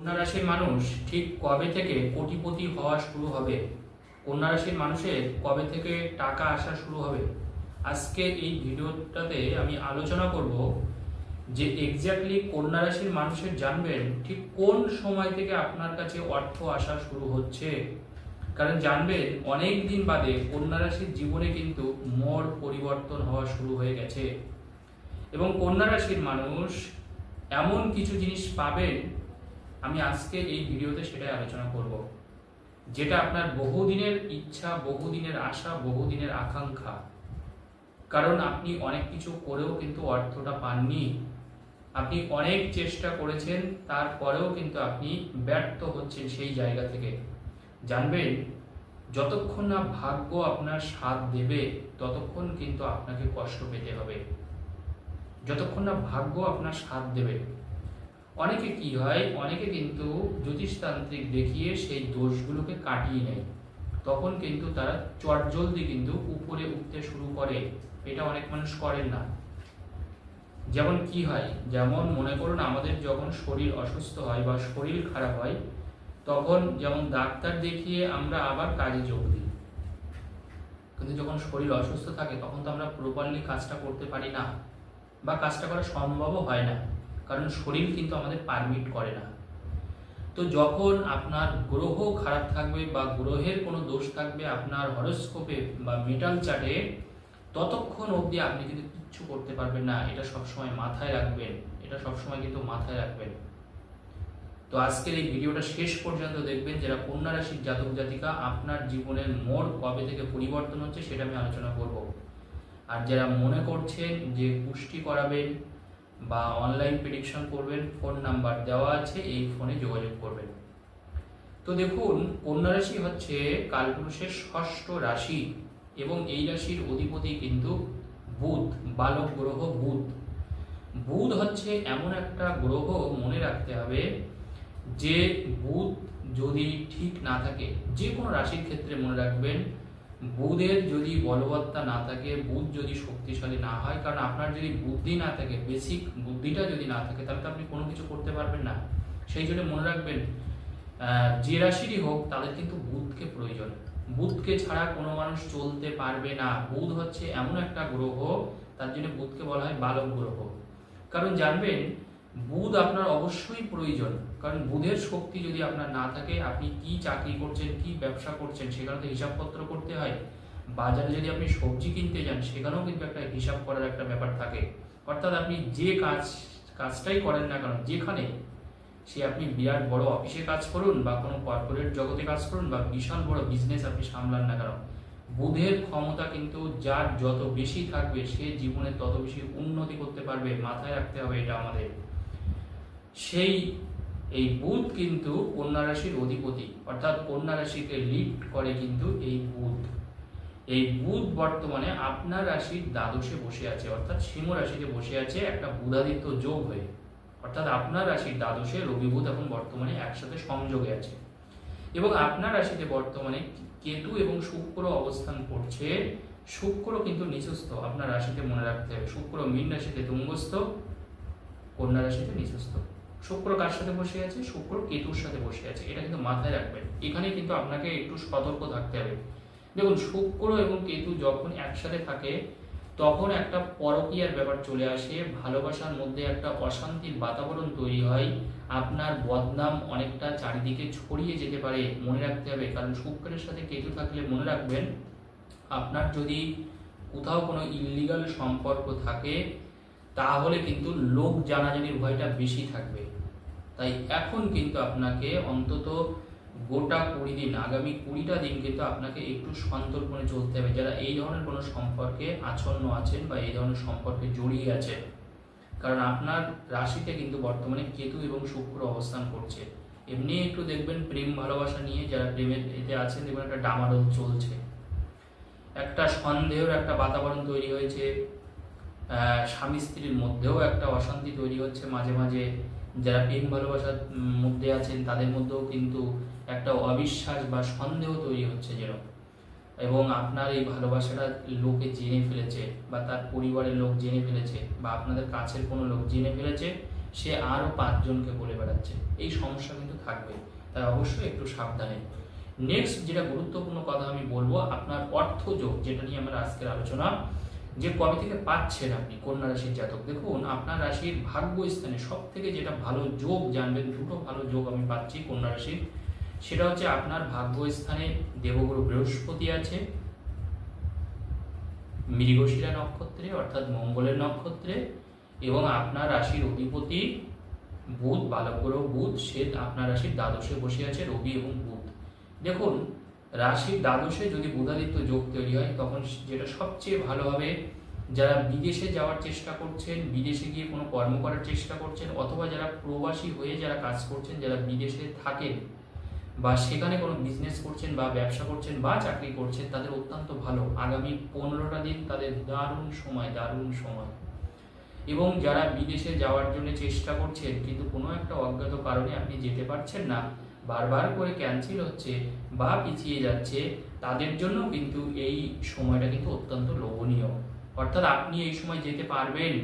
কন্যা রাশির মানুষ ঠিক কবে থেকে কোটিপতি হওয়া শুরু হবে? কন্যা রাশির মানুষের কবে থেকে টাকা আসা শুরু হবে? আজকে এই ভিডিওটাতে আমি আলোচনা করব যে এক্স্যাক্টলি কন্যা রাশির মানুষের জানবেন ঠিক কোন সময় থেকে আপনার কাছে অর্থ আসা শুরু হচ্ছে। কারণ জানবেন অনেক দিন বাদে কন্যা রাশির জীবনে কিন্তু মোড় পরিবর্তন হওয়া শুরু হয়ে গেছে। এবং কন্যা রাশির মানুষ এমন কিছু জিনিস পাবেন আমি আজকে এই ভিডিওতে সেটাই আলোচনা করব। যেটা আপনার বহুদিনের ইচ্ছা, বহুদিনের আশা, বহুদিনের আকাঙ্ক্ষা। কারণ আপনি অনেক কিছু করেও কিন্তু অর্থটা পাননি। আপনি অনেক চেষ্টা করেছেন, তারপরেও কিন্তু আপনি ব্যর্থ হচ্ছেন সেই জায়গা থেকে। জানবেন, যতক্ষণ না ভাগ্য আপনার সাথ দেবে, ততক্ষণ কিন্তু আপনাকে কষ্ট পেতে হবে। যতক্ষণ না ভাগ্য আপনার সাথ দেবে অনেকে কি হয়, অনেকে কিন্তু জ্যোতিষতান্ত্রিক দেখিয়ে সেই দোষগুলোকে কাটিয়ে নেয়। তখন কিন্তু তারা চটজলদি কিন্তু উপরে উঠতে শুরু করে। এটা অনেক মানুষ করেন না। যেমন কি হয়, যেমন মনে করুন আমাদের যখন শরীর অসুস্থ হয় বা শরীর খারাপ হয়, তখন যেমন ডাক্তার দেখিয়ে আমরা আবার কাজে যোগ দিই। কিন্তু যখন শরীর অসুস্থ থাকে, তখন তো আমরা প্রপারলি কাজটা করতে পারি না বা কাজটা করা সম্ভবও হয় না। কারণ শরীর কিন্তু আমাদের পারমিট করে না। তো যখন আপনার গ্রহ খারাপ থাকবে বা গ্রহের কোনো দোষ থাকবে আপনার হরস্কোপে বা মেটাল চার্টে ততক্ষণ অবধি আপনি কিন্তু কিচ্ছু করতে পারবেন না। এটা সবসময় মাথায় রাখবেন। এটা সবসময় কিন্তু মাথায় রাখবেন। তো আজকের এই ভিডিওটা শেষ পর্যন্ত দেখবেন। যারা কন্যা রাশির জাতক জাতিকা, আপনার জীবনের মোড় কবে থেকে পরিবর্তন হচ্ছে সেটা আমি আলোচনা করব। আর যারা মনে করছেন যে পুষ্টি করাবেন বা অনলাইন প্রেডিকশন করবেন ফোন নাম্বার দেওয়া আছে, এই ফোনে যোগাযোগ করবেন। তো দেখুন, কন্যা রাশি হচ্ছে কালপুরুষের ষষ্ঠ রাশি এবং এই রাশির অধিপতি কিন্তু বুধ, বালক গ্রহ বুধ। বুধ হচ্ছে এমন একটা গ্রহ, মনে রাখতে হবে, যে বুধ যদি ঠিক না থাকে, যে কোনো রাশির ক্ষেত্রে মনে রাখবেন বুধের যদি বলবত্তা না থাকে, বুধ যদি শক্তিশালী না হয়, কারণ আপনার যদি বুদ্ধি না থাকে বেসিক বুদ্ধিটা যদি না থাকে, তাহলে তো আপনি কোনো কিছু করতে পারবেন না। সেই জন্য মনে রাখবেন যে রাশিরই হোক, তাদের কিন্তু বুধকে প্রয়োজন। বুধকে ছাড়া কোনো মানুষ চলতে পারবে না। বুধ হচ্ছে এমন একটা গ্রহ, তার জন্য বুধকে বলা হয় বালক গ্রহ। কারণ জানবেন বুধ আপনার অবশ্যই প্রয়োজন। কারণ বুধের শক্তি যদি আপনার না থাকে, আপনি কি চাকরি করছেন, কি ব্যবসা করছেন, সেখানে তো হিসাবপত্র করতে হয়। বাজারে যদি আপনি সবজি কিনতে যান, সেখানেও কিন্তু একটা হিসাব করার একটা ব্যাপার থাকে। অর্থাৎ আপনি যে কাজ, কাজটাই করেন না কারণ যেখানে সে আপনি বিরাট বড় অফিসে কাজ করুন বা কোনো কর্পোরেট জগতে কাজ করুন বা বিশাল বড় বিজনেস আপনি সামলান না কারণ বুধের ক্ষমতা কিন্তু যার যত বেশি থাকবে, সে জীবনে তত বেশি উন্নতি করতে পারবে, মাথায় রাখতে হবে এটা আমাদের। সেই, এই বুধ কিন্তু কন্যা রাশির অধিপতি, অর্থাৎ কন্যা রাশিকে লিড করে কিন্তু এই বুধ। এই বুধ বর্তমানে আপনার রাশির দ্বাদশে বসে আছে, অর্থাৎ সিংহ রাশিতে বসে আছে একটা বুধাদিত্য যোগ হয়ে। অর্থাৎ আপনার রাশির দ্বাদশে রবি বুধ এখন বর্তমানে একসাথে সংযোগে আছে। এবং আপনার রাশিতে বর্তমানে কেতু এবং শুক্র অবস্থান করছে। শুক্র কিন্তু নিচস্থ আপনার রাশিতে মনে রাখতে হবে। শুক্র মীন রাশিতে তুঙ্গস্থ, কন্যা রাশিতে নিচস্থ শুক্র কার সাথে বসে আছে? শুক্র কেতুর সাথে বসে আছে। এটা কিন্তু মাথায় রাখবেন। এখানে কিন্তু আপনাকে একটু সতর্ক থাকতে হবে। দেখুন, শুক্র এবং কেতু যখন একসাথে থাকে, তখন একটা পরকীয়ার ব্যাপার চলে আসে। ভালোবাসার মধ্যে একটা অশান্তির বাতাবরণ তৈরি হয়। আপনার বদনাম অনেকটা চারিদিকে ছড়িয়ে যেতে পারে, মনে রাখতে হবে। কারণ শুক্রের সাথে কেতু থাকলে মনে রাখবেন, আপনার যদি কোথাও কোনো ইলিগাল সম্পর্ক থাকে তাহলে কিন্তু লোক জানাজানির ভয়টা বেশি থাকবে। তাই এখন কিন্তু আপনাকে অন্তত গোটা কুড়ি দিন, আগামী কুড়িটা দিন কিন্তু আপনাকে একটু সন্তর্পণে চলতে হবে। যারা এই ধরনের কোনো সম্পর্কে আচ্ছন্ন আছেন বা এই ধরনের সম্পর্কে জড়িয়ে আছেন, কারণ আপনার রাশিতে কিন্তু বর্তমানে কেতু এবং শুক্র অবস্থান করছে। এমনি একটু দেখবেন প্রেম ভালোবাসা নিয়ে যারা প্রেমের এতে আছেন, দেখবেন একটা ডামাডোল চলছে। একটা সন্দেহের একটা বাতাবরণ তৈরি হয়েছে। স্বামী স্ত্রীর মধ্যেও একটা অশান্তি তৈরি হচ্ছে। মাঝে মাঝে যারা প্রেম ভালোবাসার মধ্যে আছেন, তাদের মধ্যেও কিন্তু একটা অবিশ্বাস বা সন্দেহ তৈরি হচ্ছে যেন এবং আপনার এই ভালোবাসাটা লোকে জেনে ফেলেছে বা তার পরিবারের লোক জেনে ফেলেছে বা আপনাদের কাছের কোনো লোক জেনে ফেলেছে, সে আরও পাঁচজনকে বলে বেড়াচ্ছে। এই সমস্যা কিন্তু থাকবে। তাই অবশ্যই একটু সাবধানে। নেক্সট যেটা গুরুত্বপূর্ণ কথা আমি বলব, আপনার অর্থযোগ, যেটা নিয়ে আমরা আজকের আলোচনা যে কবে থেকে পাচ্ছেন আপনি কন্যা রাশির জাতক? দেখুন, আপনার রাশির ভাগ্য স্থানে সব থেকে যেটা ভালো যোগ জানবেন, দুটো ভালো যোগ আমি পাচ্ছি কন্যা রাশির, সেটা হচ্ছে আপনার ভাগ্য স্থানে দেবগুরু বৃহস্পতি আছে, মৃগশিরা নক্ষত্রে, অর্থাৎ মঙ্গলের নক্ষত্রে, এবং আপনার রাশির অধিপতি বুধ বালকগ্রহ বুধ সে আপনার রাশির দ্বাদশে বসে আছে রবি এবং বুধ। দেখুন রাশির দ্বাদশে যদি বুধাদিত্য যোগ তৈরি হয়, তখন যেটা সবচেয়ে ভালো হবে, যারা বিদেশে যাওয়ার চেষ্টা করছেন, বিদেশে গিয়ে কোনো কর্ম করার চেষ্টা করছেন, অথবা যারা প্রবাসী হয়ে যারা কাজ করছেন, যারা বিদেশে থাকেন, বা সেখানে কোনো বিজনেস করছেন, বা ব্যবসা করছেন, বা চাকরি করছেন, তাদের অত্যন্ত ভালো। আগামী পনেরোটা দিন তাদের দারুণ সময় দারুণ সময়। এবং যারা বিদেশে যাওয়ার জন্য চেষ্টা করছেন, কিন্তু কোনো একটা অজ্ঞাত কারণে আপনি যেতে পারছেন না বারবার করে ক্যান্সেল হচ্ছে বা পিছিয়ে যাচ্ছে, তাদের জন্য কিন্তু এই সময়টা কিন্তু অত্যন্ত লোভনীয়। অর্থাৎ আপনি এই সময় যেতে পারবেন।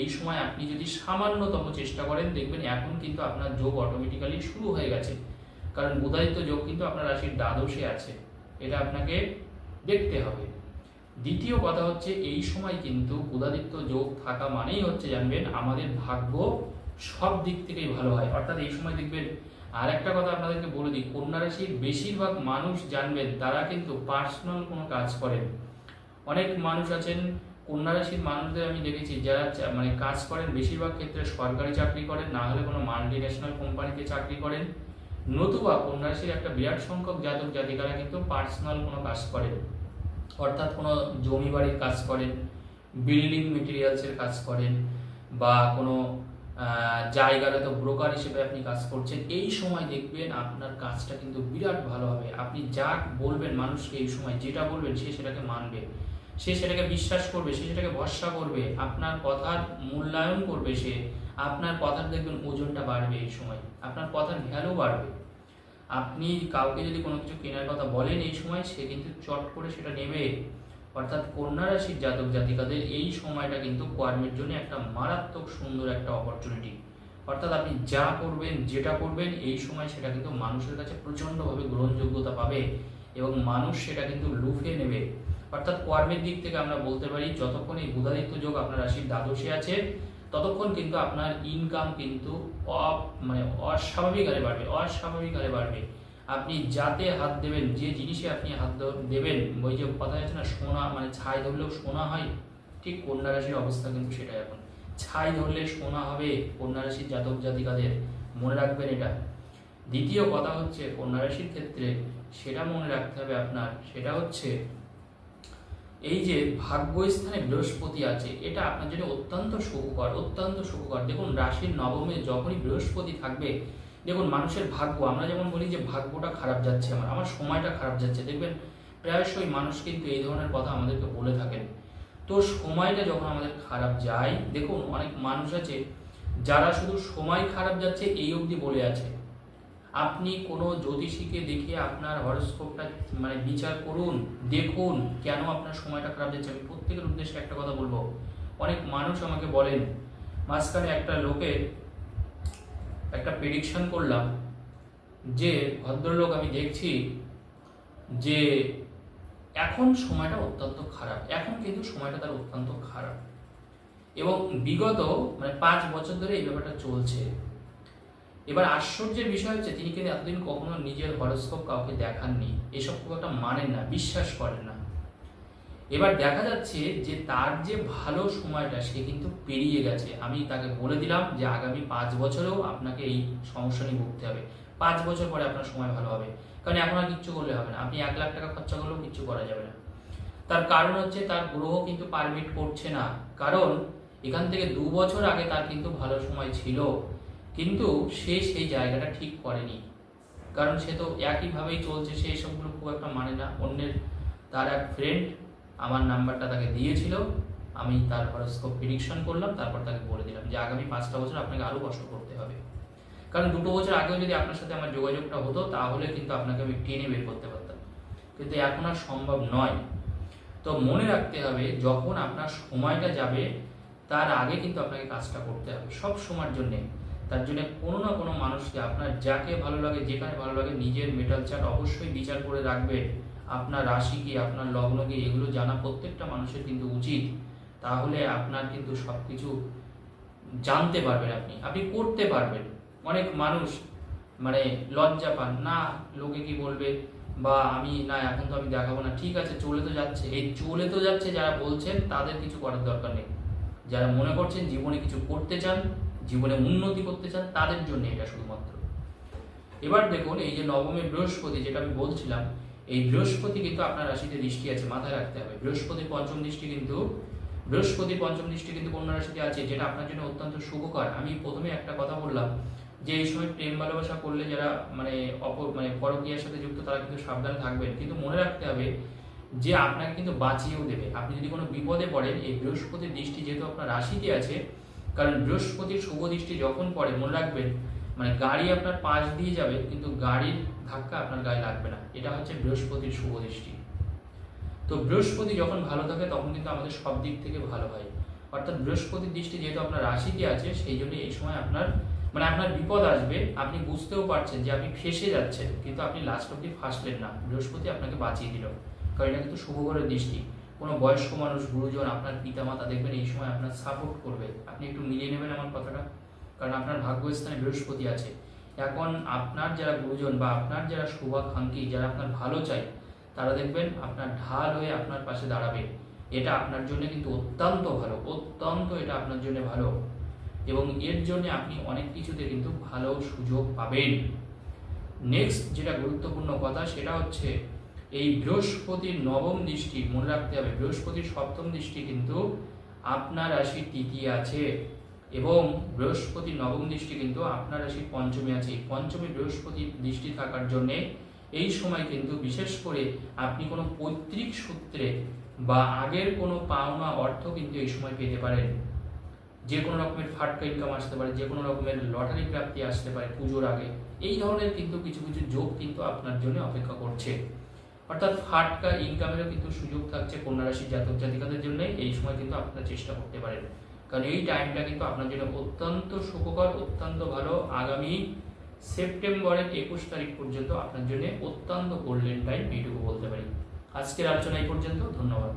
এই সময় আপনি যদি সামান্যতম চেষ্টা করেন, দেখবেন এখন কিন্তু আপনার যোগ অটোমেটিক্যালি শুরু হয়ে গেছে। কারণ বুধাদিত্য যোগ কিন্তু আপনার রাশির দ্বাদশে আছে। এটা আপনাকে দেখতে হবে। দ্বিতীয় কথা হচ্ছে, এই সময় কিন্তু বুধাদিত্য যোগ থাকা মানেই হচ্ছে, জানবেন, আমাদের ভাগ্য সব দিক থেকেই ভালো হয়। অর্থাৎ এই সময় দেখবেন আর একটা কথা আপনাদেরকে বলে দিই কন্যা রাশির বেশিরভাগ মানুষ জানবেন, তারা কিন্তু পার্সোনাল কোনো কাজ করেন। অনেক মানুষ আছেন কন্যা রাশির মানুষদের আমি দেখেছি যারা মানে কাজ করেন, বেশিরভাগ ক্ষেত্রে সরকারি চাকরি করেন, না হলে কোনো মাল্টি ন্যাশনাল কোম্পানিতে চাকরি করেন। নতুবা কন্যা রাশির একটা বিরাট সংখ্যক জাতক জাতিকারা কিন্তু পার্সোনাল কোনো কাজ করেন। অর্থাৎ কোনো জমি বাড়ির কাজ করেন বিল্ডিং মেটেরিয়ালসের কাজ করেন, বা কোনো আহ, জায়গাতে তো ব্রোকার হিসেবে আপনি কাজ করছেন এই সময় দেখবেন আপনার কাজটা কিন্তু বিরাট ভালো হবে। আপনি যা বলবেন মানুষকে এই সময় যেটা বলবেন সে সেটাকে মানবে। সে সেটাকে বিশ্বাস করবে সে সেটাকে ভরসা করবে আপনার কথার মূল্যায়ন করবে সে আপনার কথার দেখবেন ওজনটা বাড়বে এই সময় আপনার কথার ভ্যালু বাড়বে। আপনি কাউকে যদি কোনো কিছু কেনার কথা বলেন এই সময় সে কিন্তু চট করে সেটা নেবে। অর্থাৎ কন্যা রাশির জাতক জাতিকাদের এই সময়টা কিন্তু কর্মের জন্য একটা মারাত্মক সুন্দর একটা অপরচুনিটি অর্থাৎ আপনি যা করবেন, যেটা করবেন, এই সময় সেটা কিন্তু মানুষের কাছে প্রচণ্ডভাবে গ্রহণযোগ্যতা পাবে এবং মানুষ সেটা কিন্তু লুফে নেবে। অর্থাৎ কর্মের দিক থেকে আমরা বলতে পারি, যতক্ষণ এই বুধাদিত্য যোগ আপনার রাশির দ্বাদশে আছে, ততক্ষণ কিন্তু আপনার ইনকাম কিন্তু মানে অস্বাভাবিক হারে বাড়বে, অস্বাভাবিক হারে বাড়বে। আপনি যাতে হাত দেবেন, যে জিনিসে আপনি হাত দেবেন, ওই যে কথা আছে না, সোনা মানে ছাই ধরলেও সোনা হয়, ঠিক কন্যা রাশির অবস্থা কিন্তু সেটাই এখন। ছাই ধরলে সোনা হবে কন্যা রাশির জাতক জাতিকাদের, মনে রাখবেন এটা। দ্বিতীয় কথা হচ্ছে কন্যা রাশির ক্ষেত্রে সেটা মনে রাখতে হবে আপনার, সেটা হচ্ছে এই যে ভাগ্যস্থানে বৃহস্পতি আছে, এটা আপনার জন্য অত্যন্ত সুখকর অত্যন্ত সুখকর। দেখুন, রাশির নবমে যখনই বৃহস্পতি থাকবে দেখুন, মানুষের ভাগ্য, আমরা যেমন বলি যে ভাগ্যটা খারাপ যাচ্ছে, আমার আমার সময়টা খারাপ যাচ্ছে, দেখবেন প্রায়শই মানুষ কিন্তু এই ধরনের কথা আমাদেরকে বলে থাকেন। তো সময়টা যখন আমাদের খারাপ যায়, দেখুন, অনেক মানুষ আছে যারা শুধু সময় খারাপ যাচ্ছে এই অবধি বলে আছে। আপনি কোনো জ্যোতিষীকে দেখিয়ে আপনার হরস্কোপটা মানে বিচার করুন, দেখুন কেন আপনার সময়টা খারাপ যাচ্ছে। আমি প্রত্যেকের উদ্দেশ্যে একটা কথা বলব। অনেক মানুষ আমাকে বলেন, মাঝখানে একটা লোকের একটা প্রেডিকশন করলাম যে ভদ্রলোক আমি দেখছি যে এখন সময়টা অত্যন্ত খারাপ। এখন কিন্তু সময়টা তার অত্যন্ত খারাপ। এবং বিগত মানে পাঁচ বছর ধরে এই ব্যাপারটা চলছে। এবার আশ্চর্যের বিষয় হচ্ছে, তিনি কিন্তু এতদিন কখনো নিজের হরস্কোপ কাউকে দেখাননি। এসব খুব একটা মানেন না, বিশ্বাস করেন না। এবার দেখা যাচ্ছে যে তার যে ভালো সময়টা, সে কিন্তু পেরিয়ে গেছে। আমি তাকে বলে দিলাম যে আগামী পাঁচ বছরেও আপনাকে এই সমস্যা নিয়ে ভুগতে হবে। পাঁচ বছর পরে আপনার সময় ভালো হবে। কারণ এখন আর কিচ্ছু করলে হবে না। আপনি এক লাখ টাকা খরচা করলেও কিচ্ছু করা যাবে না। তার কারণ হচ্ছে তার গ্রহ কিন্তু পারমিট করছে না। কারণ এখান থেকে দু বছর আগে তার কিন্তু ভালো সময় ছিল। কিন্তু সে সেই জায়গাটা ঠিক করেনি। কারণ সে তো একইভাবেই চলছে। সে এসবগুলো খুব একটা মানে না। অন্যের, তার এক ফ্রেন্ড আমার নাম্বারটা তাকে দিয়েছিল, আমি তার হরস্কোপ প্রিডিকশন করলাম, তারপর তাকে বলে দিলাম যে আগামী পাঁচটা বছর আপনাকে আরও কষ্ট করতে হবে। কারণ দুটো বছর আগেও যদি আপনার সাথে আমার যোগাযোগটা হতো, তাহলে কিন্তু আপনাকে আমি টেনে বের করতে পারতাম। কিন্তু এখন আর সম্ভব নয়। তো মনে রাখতে হবে, যখন আপনার সময়টা যাবে, তার আগে কিন্তু আপনাকে কাজটা করতে হবে, সব সময়ের জন্যে। তার জন্য কোনো না কোনো মানুষকে আপনার যাকে ভালো লাগে, যেখানে ভালো লাগে, নিজের মেটাল চার্ট অবশ্যই বিচার করে রাখবেন। আপনার রাশি কি, আপনার লগ্ন কি, এগুলো জানা প্রত্যেকটা মানুষের কিন্তু উচিত। তাহলে আপনার কিন্তু সব কিছু জানতে পারবেন আপনি। আপনি করতে পারবেন। অনেক মানুষ মানে লজ্জা পান, না, লোকে কি বলবে? বা, আমি, না, এখন তো আমি দেখাবো না। ঠিক আছে, চলে তো যাচ্ছে। এই চলে তো যাচ্ছে যারা বলছেন, তাদের কিছু করার দরকার নেই। যারা মনে করছেন জীবনে কিছু করতে চান, জীবনে উন্নতি করতে চান, তাদের জন্য এটা শুধুমাত্র। এবার দেখুন, এই যে নবমী বৃহস্পতি, যেটা আমি বলছিলাম এই বৃহস্পতি কিন্তু আপনার রাশিতে দৃষ্টি আছে, মাথায় রাখতে হবে। বৃহস্পতির পঞ্চম দৃষ্টি কিন্তু বৃহস্পতির পঞ্চম দৃষ্টি কিন্তু কন্যা রাশিতে আছে, যেটা আপনার জন্য অত্যন্ত শুভকর। আমি প্রথমে একটা কথা বললাম যে, এই সময় প্রেম ভালোবাসা করলে যারা মানে অপর মানে পরকীয়ার সাথে যুক্ত, তারা কিন্তু সাবধানে থাকবেন। কিন্তু মনে রাখতে হবে যে, আপনাকে কিন্তু বাঁচিয়েও দেবে। আপনি যদি কোনো বিপদে পড়েন, এই বৃহস্পতির দৃষ্টি যেহেতু আপনার রাশিতে আছে, কারণ বৃহস্পতির শুভ দৃষ্টি যখন পড়ে, মনে রাখবেন মানে গাড়ি আপনার পাশ দিয়ে যাবে, কিন্তু গাড়ির ধাক্কা আপনার গায়ে লাগবে না। এটা হচ্ছে বৃহস্পতির শুভ দৃষ্টি। তো বৃহস্পতি যখন ভালো থাকে, তখন কিন্তু আমাদের সব দিক থেকে ভালো হয়। অর্থাৎ বৃহস্পতির দৃষ্টি যেহেতু আপনার রাশিতে আছে, সেই জন্য এই সময় আপনার মানে আপনার বিপদ আসবে। আপনি বুঝতেও পারছেন যে আপনি ফেসে যাচ্ছেন, কিন্তু আপনি লাস্ট অব্দি ফাঁসলেন না। বৃহস্পতি আপনাকে বাঁচিয়ে দিল। কারণ এটা কিন্তু শুভকরের দৃষ্টি। কোনো বয়স্ক মানুষ, গুরুজন, আপনার পিতামাতা দেখবেন এই সময় আপনার সাপোর্ট করবে। আপনি একটু মিলিয়ে নেবেন আমার কথাটা? কারণ আপনার ভাগ্যস্থানে বৃহস্পতি আছে। এখন আপনার যারা গুরুজন বা আপনার যারা শুভাকাঙ্ক্ষী যারা আপনার ভালো চায় তারা দেখবেন আপনার ঢাল হয়ে আপনার পাশে দাঁড়াবে। এটা আপনার জন্য কিন্তু অত্যন্ত ভালো, অত্যন্ত এটা আপনার জন্য ভালো। এবং এর জন্য আপনি অনেক কিছুতে কিন্তু ভালো সুযোগ পাবেন। নেক্সট যেটা গুরুত্বপূর্ণ কথা, সেটা হচ্ছে এই বৃহস্পতির নবম দৃষ্টি, মনে রাখতে হবে, বৃহস্পতির সপ্তম দৃষ্টি কিন্তু আপনার রাশির তৃতীয় আছে। এবং বৃহস্পতির নবম দৃষ্টি কিন্তু আপনার রাশির পঞ্চমী আছে। পঞ্চমী বৃহস্পতির দৃষ্টি থাকার জন্যে এই সময় কিন্তু বিশেষ করে আপনি কোনো পৈতৃক সূত্রে বা আগের কোনো পাওনা অর্থ কিন্তু এই সময় পেতে পারেন। যে কোনো রকমের ফাটকা ইনকাম আসতে পারে, যে কোনো রকমের লটারি প্রাপ্তি আসতে পারে পুজোর আগে। এই ধরনের কিন্তু কিছু কিছু যোগ কিন্তু আপনার জন্য অপেক্ষা করছে। অর্থাৎ ফাটকা ইনকামেরও কিন্তু সুযোগ থাকছে কন্যা রাশির জাতক জাতিকাদের জন্য। এই সময় কিন্তু আপনারা চেষ্টা করতে পারেন। কারণ এই টাইমটা কিন্তু আপনার জন্য অত্যন্ত সুখকর, অত্যন্ত ভালো। আগামী সেপ্টেম্বরের একুশ তারিখ পর্যন্ত আপনার জন্য অত্যন্ত গোল্ডেন টাইম এইটুকু বলতে পারি। আজকের আলোচনা এই পর্যন্ত, ধন্যবাদ।